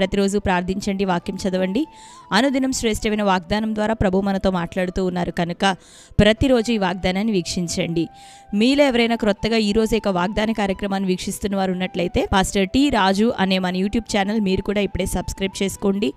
ప్రతిరోజు ప్రార్థించండి వాక్యం చదవండి. అనుదినం శ్రేష్టమైన వాగ్దానం ద్వారా ప్రభు మనతో మాట్లాడుతూ ఉన్నారు. కనుక ప్రతిరోజు ఈ వాగ్దానాన్ని వీక్షించండి. మీలో ఎవరైనా క్రొత్తగా ఈరోజు యొక్క వాగ్దాన కార్యక్రమాన్ని వీక్షిస్తున్న వారు ఉన్నట్లయితే పాస్టర్ టి రాజు అనే మన యూట్యూబ్ ఛానల్ మీరు కూడా ఇప్పుడే సబ్స్క్రైబ్ చేసుకోండి.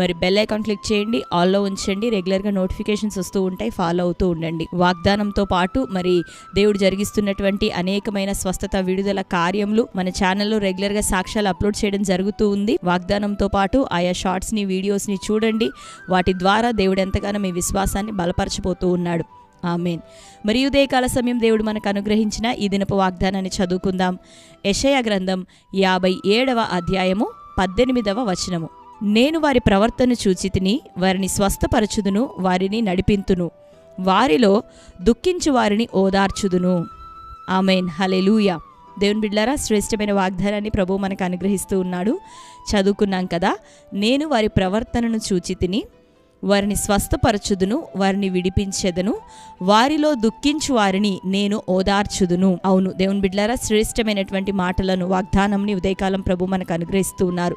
మరి బెల్ ఐకాన్ క్లిక్ చేయండి ఆల్లో ఉంచండి. రెగ్యులర్గా నోటిఫికేషన్స్ వస్తూ ఉంటాయి ఫాలో అవుతూ ఉండండి. వాగ్దానంతో పాటు మరి దేవుడు జరిగిస్తున్నటువంటి అనేకమైన స్వస్థత విడుదల కార్యములు మన ఛానల్లో రెగ్యులర్గా సాక్ష్యాలు అప్లోడ్ చేయడం జరుగుతూ ఉంది. వాగ్దానం వాగ్దానంతో పాటు ఆయా షార్ట్స్ని వీడియోస్ని చూడండి. వాటి ద్వారా దేవుడు ఎంతగానో మీ విశ్వాసాన్ని బలపరచబోతూ ఉన్నాడు. ఆమెన్. మరియు ఉదయకాల సమయం దేవుడు మనకు అనుగ్రహించిన ఈ దినపు వాగ్దానాన్ని చదువుకుందాం. యషయ గ్రంథం యాభై ఏడవ అధ్యాయము పద్దెనిమిదవ వచనము. నేను వారి ప్రవర్తన చూచితిని వారిని స్వస్థపరచుదును వారిని నడిపింతును. వారిలో దుఃఖించు వారిని ఓదార్చుదును. ఆమెన్. హలెలూయా దేవుని బిడ్లారా శ్రేష్టమైన వాగ్దానాన్ని ప్రభు మనకు అనుగ్రహిస్తూ ఉన్నాడు. చదువుకున్నాం కదా నేను వారి ప్రవర్తనను చూచితిని వారిని స్వస్థపరచుదును వారిని విడిపించెదను. వారిలో దుఃఖించు వారిని నేను ఓదార్చుదును. అవును దేవుని బిడ్లారా శ్రేష్టమైనటువంటి మాటలను వాగ్దానంని ఉదయకాలం ప్రభు మనకు అనుగ్రహిస్తూ ఉన్నారు.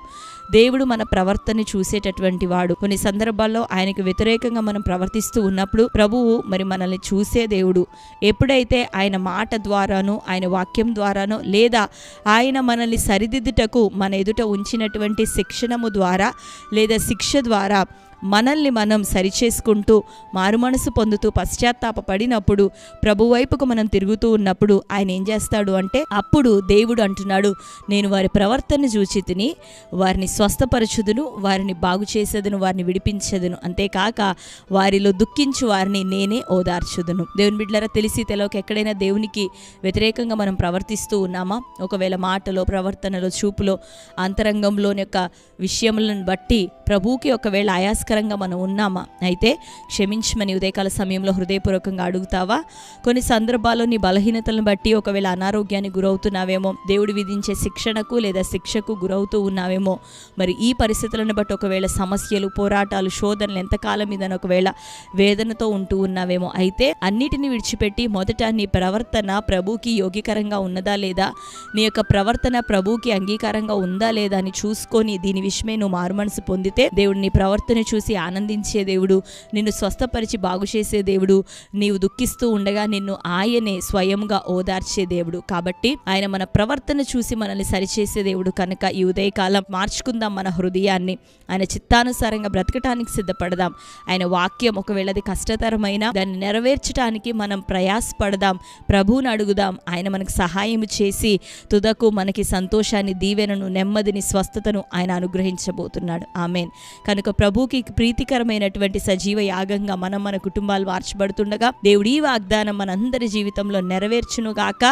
దేవుడు మన ప్రవర్తన చూసేటటువంటి వాడు. కొన్ని సందర్భాల్లో ఆయనకు వ్యతిరేకంగా మనం ప్రవర్తిస్తూ ఉన్నప్పుడు ప్రభువు మరి మనల్ని చూసే దేవుడు. ఎప్పుడైతే ఆయన మాట ద్వారానో ఆయన వాక్యం ద్వారానో లేదా ఆయన మనల్ని సరిదిద్దుటకు మన ఎదుట ఉంచినటువంటి శిక్షణము ద్వారా లేదా శిక్ష ద్వారా మనల్ని మనం సరిచేసుకుంటూ మారుమనసు పొందుతూ పశ్చాత్తాపడినప్పుడు ప్రభు వైపుకు మనం తిరుగుతూ ఉన్నప్పుడు ఆయన ఏం చేస్తాడు అంటే అప్పుడు దేవుడు అంటున్నాడు నేను వారి ప్రవర్తన చూచి తిని వారిని స్వస్థపరచుదును వారిని బాగు చేసేదను వారిని విడిపించేదను. అంతేకాక వారిలో దుఃఖించు వారిని నేనే ఓదార్చుదును. దేవుని బిడ్డలారా తెలిసి తెలవక ఎక్కడైనా దేవునికి వ్యతిరేకంగా మనం ప్రవర్తిస్తూ ఉన్నామా? ఒకవేళ మాటలో ప్రవర్తనలో చూపులో అంతరంగంలోని యొక్క విషయములను బట్టి ప్రభువుకి ఒకవేళ ఆయాస్కరంగా మనం ఉన్నామా? అయితే క్షమించమని ఉదయకాల సమయంలో హృదయపూర్వకంగా అడుగుతావా? కొన్ని సందర్భాల్లో నీ బలహీనతలను బట్టి ఒకవేళ అనారోగ్యానికి గురవుతున్నావేమో దేవుడు విధించే శిక్షణకు లేదా శిక్షకు గురవుతూ ఉన్నావేమో మరి ఈ పరిస్థితులను బట్టి ఒకవేళ సమస్యలు పోరాటాలు శోధనలు ఎంతకాలం మీదని ఒకవేళ వేదనతో ఉంటూ ఉన్నావేమో అయితే అన్నిటిని విడిచిపెట్టి మొదట నీ ప్రవర్తన ప్రభుకి యోగ్యకరంగా ఉన్నదా లేదా? నీ యొక్క ప్రవర్తన ప్రభుకి అంగీకారంగా ఉందా లేదా అని చూసుకొని దీని విషయమే నువ్వు మారుమనసు చేయగలిగితే దేవుడు నీ ప్రవర్తన చూసి ఆనందించే దేవుడు నిన్ను స్వస్థపరిచి బాగు చేసే దేవుడు నీవు దుఃఖిస్తూ ఉండగా నిన్ను ఆయనే స్వయంగా ఓదార్చే దేవుడు. కాబట్టి ఆయన మన ప్రవర్తన చూసి మనల్ని సరిచేసే దేవుడు కనుక ఈ ఉదయకాలం మార్చుకుందాం మన హృదయాన్ని. ఆయన చిత్తానుసారంగా బ్రతకటానికి సిద్ధపడదాం. ఆయన వాక్యం ఒకవేళ అది కష్టతరమైన దాన్ని నెరవేర్చడానికి మనం ప్రయాసపడదాం. ప్రభువుని అడుగుదాం. ఆయన మనకు సహాయం చేసి తుదకు మనకి సంతోషాన్ని దీవెనను నెమ్మదిని స్వస్థతను ఆయన అనుగ్రహించబోతున్నాడు. ఆమె ఆమెన్. కనుక ప్రభుకి ప్రీతికరమైనటువంటి సజీవ యాగంగా మనం మన కుటుంబాలు మార్చబడుతుండగా దేవుడి ఈ వాగ్దానం మనందరి జీవితంలో నెరవేర్చునుగాక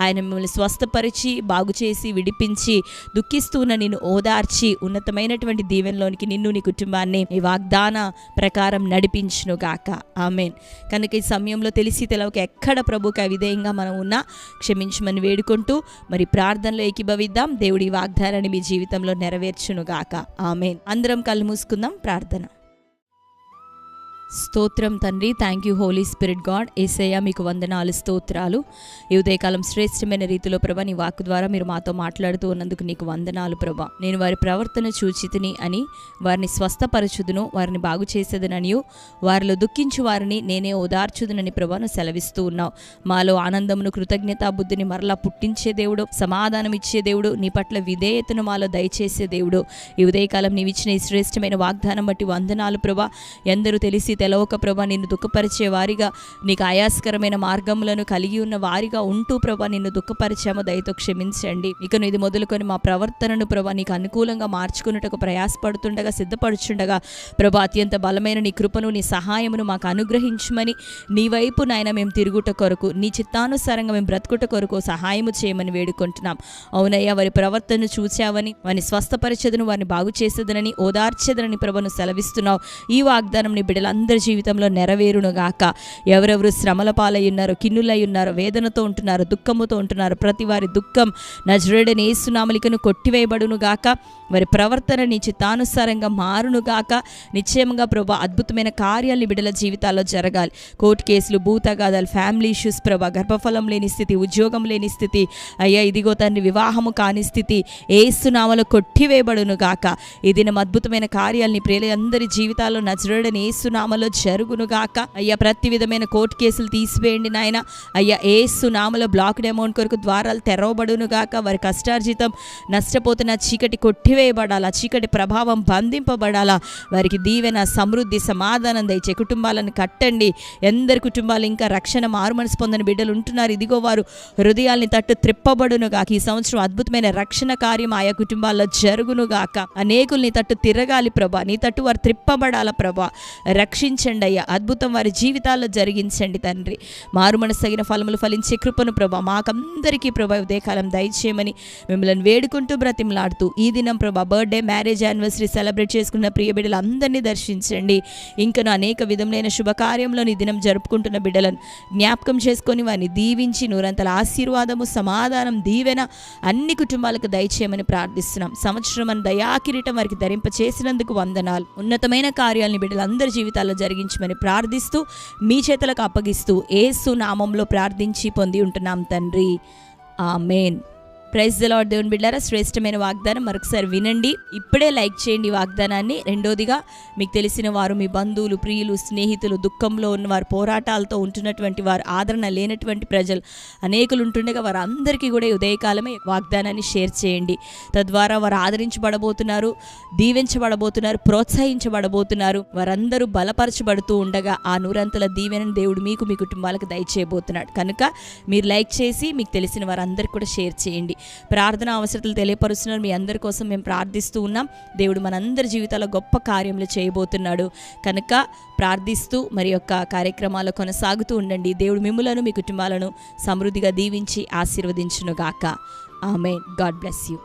ఆయన మిమ్మల్ని స్వస్థపరిచి బాగు చేసి విడిపించి దుఃఖిస్తున్న నిన్ను ఓదార్చి ఉన్నతమైనటువంటి దీవెనలోనికి నిన్ను నీ కుటుంబాన్ని ఈ వాగ్దాన ప్రకారం నడిపించునుగాక ఆమెన్. కనుక ఈ సమయంలో తెలిసి తెలవక ఎక్కడ ప్రభుకి అవిధేయంగా మనం ఉన్నా క్షమించమని వేడుకుంటూ మరి ప్రార్థనలో ఏకీభవిద్దాం. దేవుడి వాగ్దానాన్ని మీ జీవితంలో నెరవేర్చునుగాక ఆమెన్. అందరం కళ్ళు మూసుకుందాం ప్రార్థన. స్తోత్రం తండ్రి. Thank you holy spirit god Yesayya మీకు వందనాలు స్తోత్రాలు. ఈ ఉదయకాలం శ్రేష్టమైన రీతిలో ప్రభా నీ వాక్ ద్వారా మీరు మాతో మాట్లాడుతూ ఉన్నందుకు నీకు వందనాలు ప్రభా. నేను వారి ప్రవర్తన చూచితిని అని వారిని స్వస్థపరచుదును వారిని బాగు చేసేదననియు వారిలో దుఃఖించు వారిని నేనే ఓదార్చుదునని ప్రభాను సెలవిస్తూ ఉన్నావు. మాలో ఆనందమును కృతజ్ఞతా బుద్ధిని మరలా పుట్టించే దేవుడు సమాధానం ఇచ్చే దేవుడు నీ పట్ల విధేయతను మాలో దయచేసే దేవుడు. ఈ ఉదయకాలం నీవిచ్చిన ఈ శ్రేష్టమైన వాగ్దానం బట్టి వందనాలు ప్రభా. ఎందరూ తెలిసి తెలవక ప్రభా నిన్ను దుఃఖపరిచే వారిగా నీకు ఆయాస్కరమైన మార్గములను కలిగి ఉన్న వారిగా ఉంటూ ప్రభా నిన్ను దుఃఖపరిచామో దయతో క్షమించండి. ఇకను ఇది మొదలుకొని మా ప్రవర్తనను ప్రభా నీకు అనుకూలంగా మార్చుకున్నట్టుకు ప్రయాసపడుతుండగా సిద్ధపడుచుండగా ప్రభా అత్యంత బలమైన నీ కృపను నీ సహాయమును మాకు అనుగ్రహించమని నీ వైపు నాయన మేము తిరుగుట కొరకు నీ చిత్తానుసారంగా మేము బ్రతుకుట కొరకు సహాయము చేయమని వేడుకుంటున్నాం. అవునయ్యా వారి ప్రవర్తనను చూచావని వారిని స్వస్థపరచదును వారిని బాగు చేసేదనని ఓదార్చేదనని ప్రభను సెలవిస్తున్నావు. ఈ వాగ్దానం నీ బిడ్డలందరూ అందరి జీవితంలో నెరవేరును గాక. ఎవరెవరు శ్రమల పాలై ఉన్నారో కిన్నులై ఉన్నారో వేదనతో ఉంటున్నారు దుఃఖముతో ఉంటున్నారు ప్రతి వారి దుఃఖం నజరుడని ఏసునామలికను కొట్టివేయబడును గాక. వారి ప్రవర్తన నీ చిత్తానుసారంగా మారును గాక. నిశ్చయంగా ప్రభా అద్భుతమైన కార్యాలు బిడ్డల జీవితాల్లో జరగాలి. కోర్టు కేసులు భూతగాదాలు ఫ్యామిలీ ఇష్యూస్ ప్రభా గర్భఫలం లేని స్థితి ఉద్యోగం లేని స్థితి అయ్యా ఇదిగో తండ్రి వివాహము కాని స్థితి ఏసునామలు కొట్టివేయబడును గాక. అద్భుతమైన కార్యాలని ప్రియుల అందరి జీవితాల్లో నజరడని ఏసునామలు జరుగును గాక. అయ్యా ప్రతి విధమైన కోర్టు కేసులు తీసివేయండి నాయన. అయ్యా ఏసు నామలో బ్లాక్డ్ అమౌంట్ కొరకు ద్వారాలు తెరవబడును గాక. వారి కష్టార్జితం నష్టపోతున్న చీకటి కొట్టివేయబడాలా చీకటి ప్రభావం బంధింపబడాలా. వారికి దీవెన సమృద్ధి సమాధానం దయచే కుటుంబాలను కట్టండి. ఎందరి కుటుంబాలు ఇంకా రక్షణ మారుమనసు పొందని బిడ్డలు ఉంటున్నారు. ఇదిగో వారు హృదయాల్ని తట్టు త్రిప్పబడునుగాక ఈ సంవత్సరం అద్భుతమైన రక్షణ కార్యం ఆయా కుటుంబాల్లో జరుగును గాక. అనేకుల్ని తట్టు తిరగాలి ప్రభా. నీ తట్టు వారు త్రిప్పబడాల ప్రభా. రక్షించండి అయ్యా. అద్భుతం వారి జీవితాల్లో జరిగించండి తండ్రి. మారుమనసగిన ఫలములు ఫలించే కృపను ప్రభా మాకందరికీ ప్రభా ఉదయకాలం దయచేయమని మిమ్మల్ని వేడుకుంటూ బ్రతిమలాడుతూ ఈ దినం ప్రభా బర్త్డే మ్యారేజ్ యానివర్సరీ సెలబ్రేట్ చేసుకున్న ప్రియ బిడ్డలు అందరినీ దర్శించండి. ఇంకను అనేక విధములైన శుభకార్యంలో ఈ దినం జరుపుకుంటున్న బిడ్డలను జ్ఞాపకం చేసుకొని వారిని దీవించి నూరంతల ఆశీర్వాదము సమాధానం దీవెన అన్ని కుటుంబాలకు దయచేయమని ప్రార్థిస్తున్నాం. సంవత్సరం అని దయాకిరీటం వారికి ధరింప చేసినందుకు వందనాలు. ఉన్నతమైన కార్యాలని బిడ్డలందరి జీవితాల్లో జరిగించమని ప్రార్థిస్తూ మీ చేతులకు అప్పగిస్తూ ఏసు నామంలో ప్రార్థించి పొంది ఉంటున్నాం తండ్రి. ఆమెన్. ప్రైజ్ లాడ్ దేవుని బిడ్డారా. శ్రేష్టమైన వాగ్దానం మరొకసారి వినండి. ఇప్పుడే లైక్ చేయండి వాగ్దానాన్ని. రెండోదిగా మీకు తెలిసిన వారు మీ బంధువులు ప్రియులు స్నేహితులు దుఃఖంలో ఉన్నవారు పోరాటాలతో ఉంటున్నటువంటి వారు ఆదరణ లేనటువంటి ప్రజలు అనేకులు ఉంటుండగా వారందరికీ కూడా ఉదయకాలమే వాగ్దానాన్ని షేర్ చేయండి. తద్వారా వారు ఆదరించబడబోతున్నారు దీవించబడబోతున్నారు ప్రోత్సహించబడబోతున్నారు వారందరూ బలపరచబడుతూ ఉండగా ఆ నూరంతల దీవెనని దేవుడు మీకు మీ కుటుంబాలకు దయచేయబోతున్నాడు. కనుక మీరు లైక్ చేసి మీకు తెలిసిన వారందరికీ కూడా షేర్ చేయండి. ప్రార్థన అవసరతలు తెలియపరుస్తున్నారు. మీ అందరి కోసం మేము ప్రార్థిస్తూ ఉన్నాం. దేవుడు మనందరి జీవితాల్లో గొప్ప కార్యములు చేయబోతున్నాడు. కనుక ప్రార్థిస్తూ మరి యొక్క కార్యక్రమాలు కొనసాగుతూ ఉండండి. దేవుడు మిమ్ములను మీ కుటుంబాలను సమృద్ధిగా దీవించి ఆశీర్వదించునుగాక. ఆమె గాడ్ బ్లెస్ యూ.